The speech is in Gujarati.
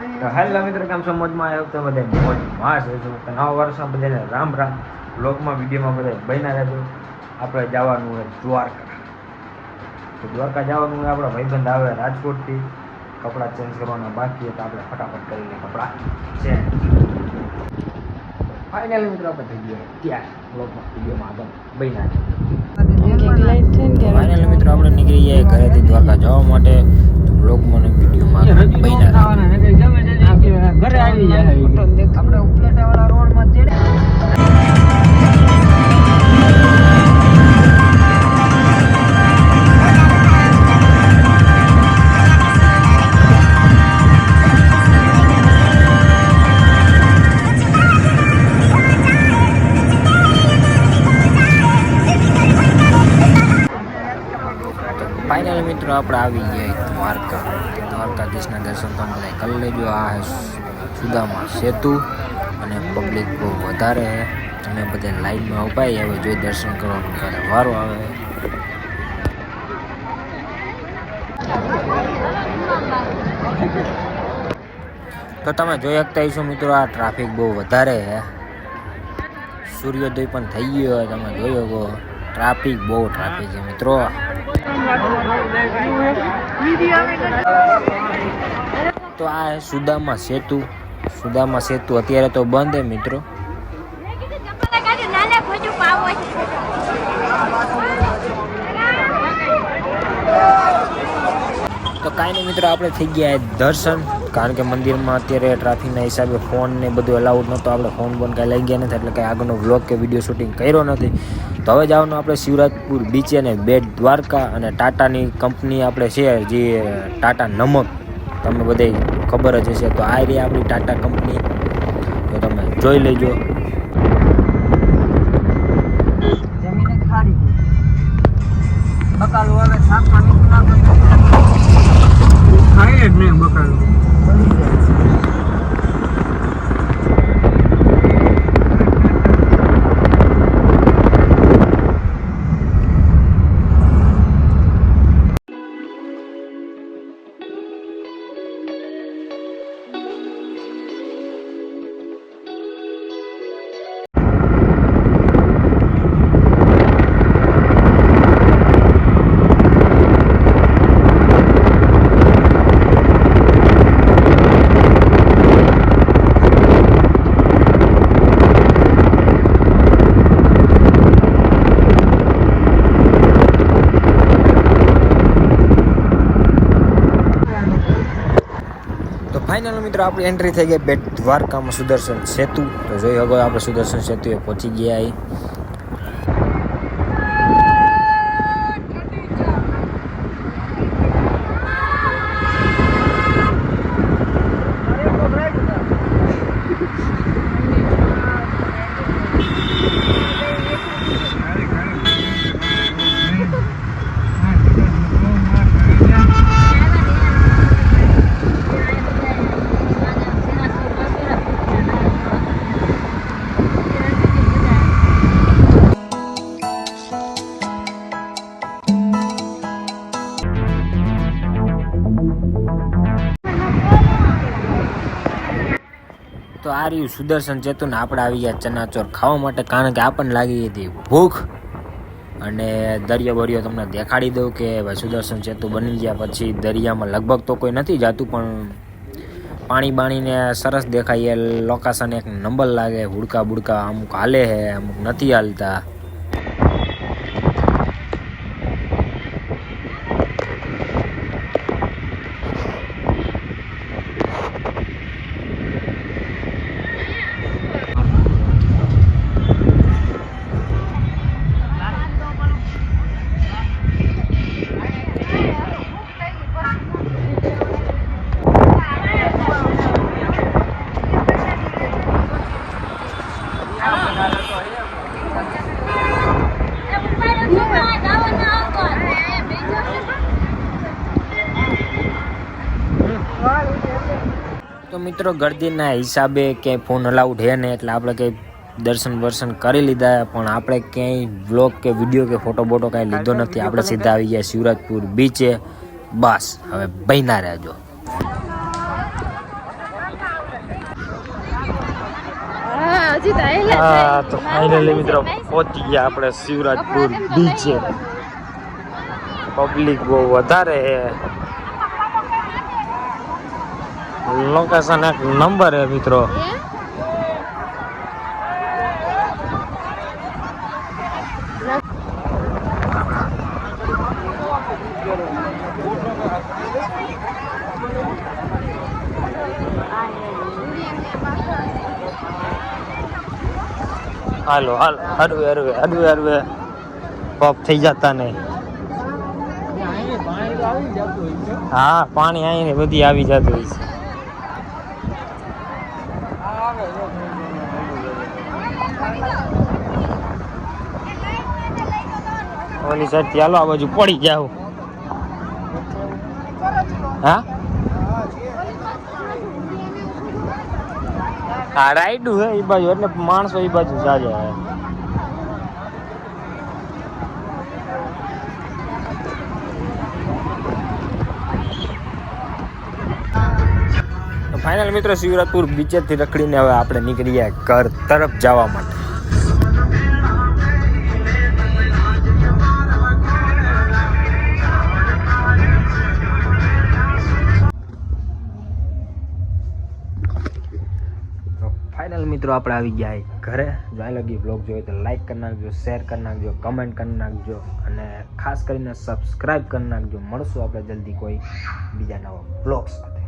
તો હેલો મિત્રો, કેમ છો? મોજમાં આવ્યો તો બધે મોજમાં છે જો નવા વર્ષમાં બધાને રામ રામ. બ્લોગમાં વિડીયોમાં બધા બન્યા રહેજો. આપણે જવાનું હોય દ્વારકા. તો દ્વારકા જવાનું હોય, આપણા ભાઈબંધ આવે રાજકોટથી. કપડાં ચેન્જ કરવાના બાકી તો આપણે ફટાફટ કરીને કપડાં. ચેન્જ ફાઇનલી મિત્રો, આપણે થઈ ગયા. ત્યાં બ્લોગમાં વિડીયોમાં આગળ બન્યા ફાઇનલી મિત્રો, આપણે નીકળી ગયા ઘરેથી દ્વારકા જવા માટે. બ્લોગમાં અને વિડીયોમાં બન્યા ઘરે આવી જાય. આપણે મિત્રો આપણે આવી ગયા દ્વારકા. દ્વારકાધીશના દર્શન તમે કરી લેજો. આ છે સુદામા સેતુ અને પબ્લિક બહુ વધારે છે તમે બધા લાઈનમાં ઉપાય હવે જોઈ દર્શન કરવાનું ક્યારે વારો આવે. તો તમે જોઈ શકતા હશો મિત્રો, આ ટ્રાફિક બહુ વધારે છે સૂર્યોદય પણ થઈ ગયો તમે જોયો શકો. ટ્રાફિક, બહુ ટ્રાફિક છે મિત્રો. તો આ સુદામા સેતુ. સુદામા સેતુ અત્યારે તો બંધ છે મિત્રો. તો કાંઈ નહીં મિત્રો, આપણે થઈ ગયા દર્શન. કારણ કે મંદિરમાં અત્યારે ટ્રાફિકના હિસાબે ફોન ને બધું અલાઉડ નહોતો. આપણે ફોન બોન કાંઈ લઈ ગયા નથી, એટલે કાંઈ આગળનો વ્લોગ કે વીડિયો શૂટિંગ કર્યો નથી. તો હવે જવાનું આપણે શિવરાજપુર બીચે અને બેટ દ્વારકા અને ટાટાની કંપની આપણે છે, જે ટાટા નમક. તમને બધે ખબર જ હશે. તો આ રહી આપણી ટાટા કંપની તો તમે જોઈ લેજો. ફાઇનલ મિત્રો આપણી એન્ટ્રી થઈ ગઈ બેટ દ્વારકામાં સુદર્શન સેતુ. તો જોઈ શકો આપણે સુદર્શન સેતુએ પહોંચી ગયા તો આ રહ્યું સુદર્શન ચેતુને આપણે આવી ગયા ચનાચોર. ખાવા માટે કારણ કે આપણને લાગી હતી ભૂખ. અને દરિયો બરિયો તમને દેખાડી દઉં કે ભાઈ સુદર્શન સેતુ બની ગયા પછી દરિયામાં લગભગ તો કોઈ નથી જાતું, પણ પાણી બાણીને સરસ દેખાય. એ લોકેશન એક નંબર લાગે. હુડકા બુડકા અમુક હાલે છે અમુક નથી હાલતા. તો મિત્રો ગર્દીના હિસાબે ક્યાંય ફોન અલાઉડ હે ને એટલે આપણે કંઈ દર્શન વર્શન કરી લીધા પણ આપણે ક્યાંય બ્લોગ કે વીડિયો કે ફોટો બોટો કાંઈ લીધો નથી. આપણે સીધા આવી ગયા શિવરાજપુર બીચે બસ હવે ભયના રહેજો હા તો ફાઇનલી મિત્રો પહોંચી ગયા આપણે શિવરાજપુર બીચે પબ્લિક બહુ વધારે લોકેશન એક નંબર હે મિત્રો. હાલો હાલ હરવે હરવે હરવે હરવે પપ થઈ જતા નહીં. હા પાણી આવીને બધી આવી જતું હોય છે. ઓલી સાઈડ હાલો આ બાજુ પડી જાવ હા? હા રાઈડું હે એ બાજુ, એટલે માણસો એ બાજુ જાજે હે. ફાઇનલ મિત્રો શિવરાજપુર બીચેથી રખડીને હવે આપણે નીકળી ગયા ઘર તરફ જવા માટે. મિત્રો, આપણે આવી ગયા ઘરે. જો આ લગી બ્લોગ જોઈએ તો લાઇક કરી નાખજો શેર કરી નાખજો કમેન્ટ કરી નાખજો અને ખાસ કરીને સબસ્ક્રાઈબ કરી નાખજો. મળશું આપણે જલ્દી કોઈ બીજા નવા બ્લોગ સાથે.